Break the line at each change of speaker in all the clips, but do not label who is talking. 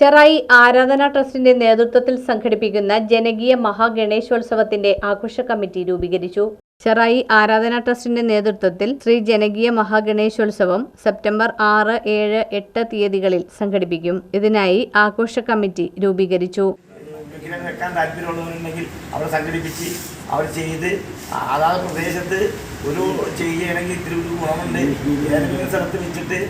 ചെറായി ആരാധന ട്രസ്റ്റിന്റെ നേതൃത്വത്തിൽ സംഘടിപ്പിക്കുന്ന ജനകീയ മഹാഗണേശോത്സവത്തിന്റെ ആഘോഷ കമ്മിറ്റി രൂപീകരിച്ചു. ചെറായി ആരാധന ട്രസ്റ്റിന്റെ നേതൃത്വത്തിൽ ശ്രീ ജനകീയ മഹാഗണേശോത്സവം സെപ്റ്റംബർ ആറ് ഏഴ് എട്ട് തീയതികളിൽ സംഘടിപ്പിക്കും. ഇതിനായി ആഘോഷ കമ്മിറ്റി രൂപീകരിച്ചു.
അവർ അവർ ചെയ്ത് അതാത് പ്രദേശത്ത് ഒരു ചെയ്യുകയാണെങ്കിൽ ഇത്തിരി ഒരു ഗുണമുണ്ട്. ഏതെങ്കിലും സ്ഥലത്ത് വെച്ചിട്ട്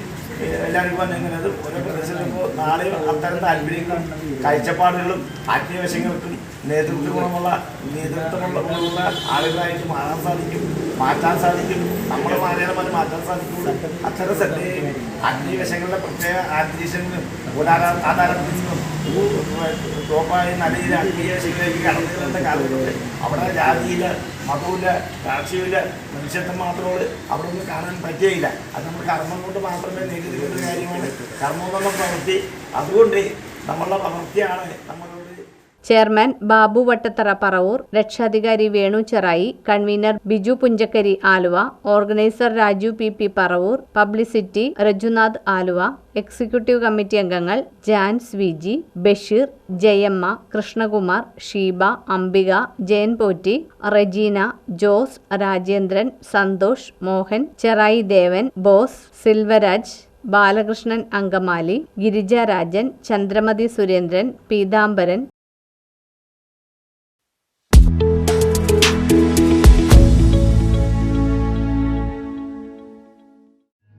എല്ലാവർക്കും പറഞ്ഞത് ഓരോ പ്രദേശത്തിപ്പോൾ നാളെ അത്തരം താല്പര്യങ്ങളും കാഴ്ചപ്പാടുകളും ആത്മീയവശങ്ങൾക്കും നേതൃത്വ ഗുണമുള്ള നേതൃത്വമുള്ള ഗുണമുള്ള ആളുകളായിട്ട് മാറാൻ സാധിക്കും. മാറ്റാൻ സാധിക്കും. നമ്മൾ മാറിയാൽ മതി മാറ്റാൻ സാധിക്കുള്ളൂ. അത്തരം ശ്രദ്ധയും അഗ്നിവശങ്ങളുടെ പ്രത്യേക ആത്മീയങ്ങളും ഒരാധാര ആധാരത്തിൽ നിന്നും ടോപ്പായ നല്ല രീതിയിൽ ആത്മീയ കടന്നിരുന്ന കാലഘട്ടത്തിൽ അവിടെ ജാതിയില്ല മതവുമില്ല കാർഷികമില്ല മനുഷ്യത്വം മാത്രമേ അവിടെ ഒന്നും കാണാൻ പറ്റുകയില്ല അത് നമ്മൾ കർമ്മം കൊണ്ട് മാത്രമേ നേരിട്ട് കാര്യമാണ്. കർമ്മം എന്നുള്ള പ്രവൃത്തി. അതുകൊണ്ട് നമ്മളുടെ പ്രവൃത്തിയാണ് നമ്മളോട്
ചെയർമാൻ ബാബു വട്ടത്തറ പറവൂർ രക്ഷാധികാരി Venu Cherai convener Biju Punchakkari Aluva organiser Raju P P Paravur publicity Rajunath Aluva executive committee അംഗങ്ങൾ Jans V G Basheer Jayamma Krishnakumar Sheeba Ambika Jayan Potti Regina Jose Rajendran Santhosh Mohan Cherai Devan Bose Silvaraj Balakrishnan Angamaly Girija Rajan Chandramathi Surendran Peethambaran